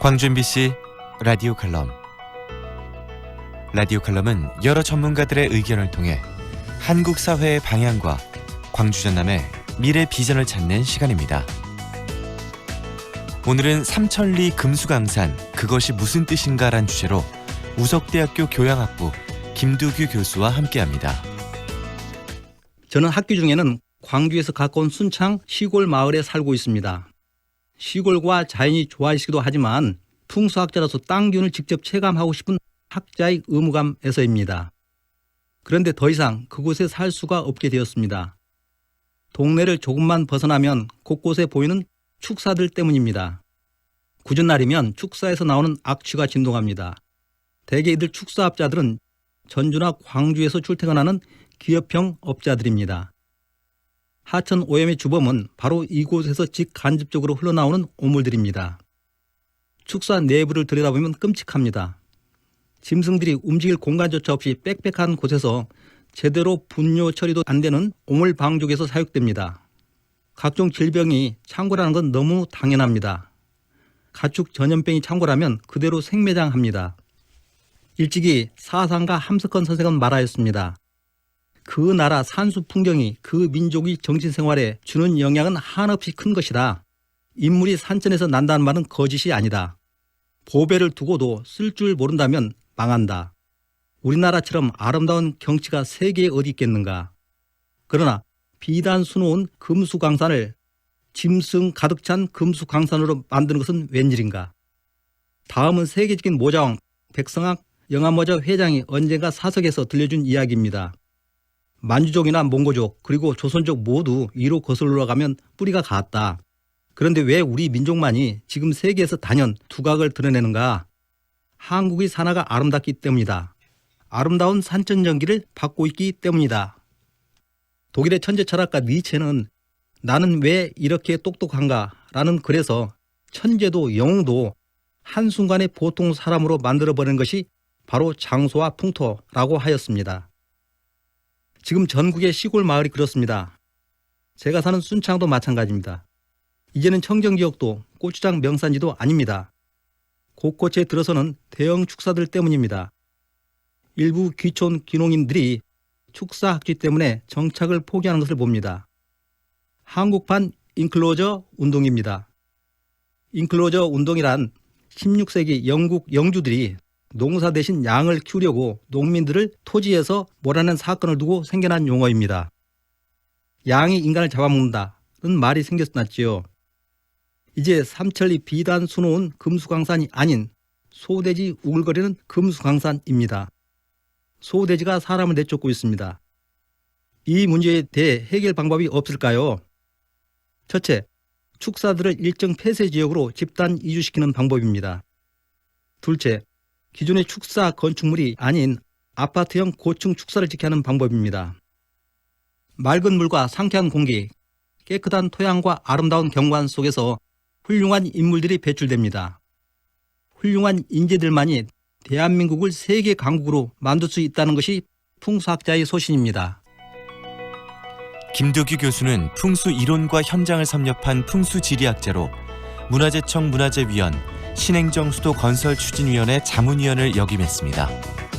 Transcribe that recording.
광주 MBC 라디오 칼럼 라디오 칼럼은 여러 전문가들의 의견을 통해 한국 사회의 방향과 광주 전남의 미래 비전을 찾는 시간입니다. 오늘은 삼천리 금수강산 그것이 무슨 뜻인가란 주제로 우석대학교 교양학부 김두규 교수와 함께합니다. 저는 학교 중에는 광주에서 가까운 순창 시골 마을에 살고 있습니다. 시골과 자연이 좋아하시기도 하지만 풍수학자로서 땅 기운을 직접 체감하고 싶은 학자의 의무감에서입니다. 그런데 더 이상 그곳에 살 수가 없게 되었습니다. 동네를 조금만 벗어나면 곳곳에 보이는 축사들 때문입니다. 굳은 날이면 축사에서 나오는 악취가 진동합니다. 대개 이들 축사업자들은 전주나 광주에서 출퇴근하는 기업형 업자들입니다. 하천 오염의 주범은 바로 이곳에서 직간접적으로 흘러나오는 오물들입니다. 축사 내부를 들여다보면 끔찍합니다. 짐승들이 움직일 공간조차 없이 빽빽한 곳에서 제대로 분뇨 처리도 안 되는 오물 방족에서 사육됩니다. 각종 질병이 창고라는 건 너무 당연합니다. 가축 전염병이 창고라면 그대로 생매장합니다. 일찍이 사상가 함석헌 선생은 말하였습니다. 그 나라 산수 풍경이 그 민족의 정신 생활에 주는 영향은 한없이 큰 것이다. 인물이 산천에서 난다는 말은 거짓이 아니다. 보배를 두고도 쓸 줄 모른다면 망한다. 우리나라처럼 아름다운 경치가 세계에 어디 있겠는가. 그러나 비단 수놓은 금수강산을 짐승 가득 찬 금수강산으로 만드는 것은 웬일인가. 다음은 세계적인 모자왕 백성학 영화모자 회장이 언젠가 사석에서 들려준 이야기입니다. 만주족이나 몽고족 그리고 조선족 모두 위로 거슬러 가면 뿌리가 같다. 그런데 왜 우리 민족만이 지금 세계에서 단연 두각을 드러내는가? 한국의 산하가 아름답기 때문이다. 아름다운 산천전기를 받고 있기 때문이다. 독일의 천재 철학가 니체는 나는 왜 이렇게 똑똑한가? 라는 글에서 천재도 영웅도 한순간에 보통 사람으로 만들어버리는 것이 바로 장소와 풍토라고 하였습니다. 지금 전국의 시골 마을이 그렇습니다. 제가 사는 순창도 마찬가지입니다. 이제는 청정지역도 고추장 명산지도 아닙니다. 곳곳에 들어서는 대형 축사들 때문입니다. 일부 귀촌 귀농인들이 축사 학지 때문에 정착을 포기하는 것을 봅니다. 한국판 인클로저 운동입니다. 인클로저 운동이란 16세기 영국 영주들이 농사 대신 양을 키우려고 농민들을 토지에서 몰아낸 사건을 두고 생겨난 용어입니다. 양이 인간을 잡아먹는다는 말이 생겼났지요. 이제 삼천리 비단 수놓은 금수강산이 아닌 소돼지 우글거리는 금수강산입니다. 소돼지가 사람을 내쫓고 있습니다. 이 문제에 대해 해결 방법이 없을까요? 첫째, 축사들을 일정 폐쇄 지역으로 집단 이주시키는 방법입니다. 둘째, 기존의 축사 건축물이 아닌 아파트형 고층 축사를 하는 방법입니다. 맑은 물과 상쾌한 공기, 깨끗한 토양과 아름다운 경관 속에서 훌륭한 인물들이 배출됩니다. 훌륭한 인재들만이 대한민국을 세계 강국으로 만들 수 있다는 것이 풍수학자의 소신입니다. 김두규 교수는 풍수 이론과 현장을 섭렵한 풍수 지리학자로 문화재청 문화재위원, 신행정수도 건설추진위원회 자문위원을 역임했습니다.